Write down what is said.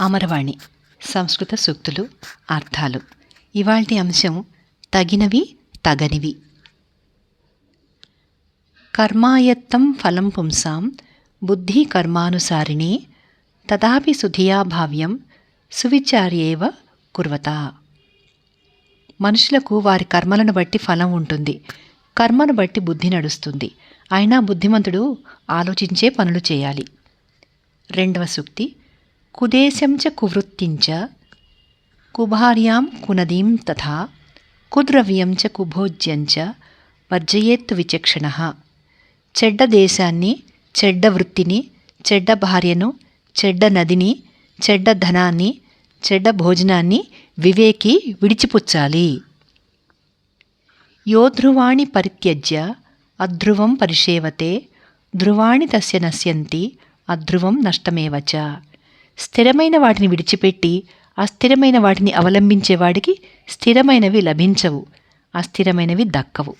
అమరవాణి. సంస్కృత సూక్తులు అర్థాలు. ఇవాల్టి అంశం తగినవి తగనివి. కర్మాయత్తం ఫలం పుంసాం బుద్ధి కర్మానుసారిణి తదాపి సుధియా భావ్యం సువిచార్యేవ కుర్వత. మనుషులకు వారి కర్మలను బట్టి ఫలం ఉంటుంది. కర్మను బట్టి బుద్ధి నడుస్తుంది. అయినా బుద్ధిమంతుడు ఆలోచించే పనులు చేయాలి. రెండవ సూక్తి కుదేశం చ కువృత్తించ కుభార్యాం కునదీం తథా కుద్రవ్యం చ కుభోజ్యం చ వర్జయేత్తు విచక్షణ చెడ్డ దేశాన్ని చెడ్డ వృత్తిని చెడ్డ భార్యను చెడ్డ నదిని చెడ్డ ధనాన్ని చెడ్డ భోజనాన్ని వివేకి విడిచిపుచ్చాలి యో ధ్రువాణి పరిత్యజ్య అధ్రువం పరిషేవతే ధ్రువాణి తస్య నశ్యంతి అధ్రువం నష్టమేవచ స్థిరమైన వాటిని విడిచిపెట్టి అస్థిరమైన వాటిని అవలంబించేవాడికి స్థిరమైనవి లభించవు అస్థిరమైనవి దక్కవు.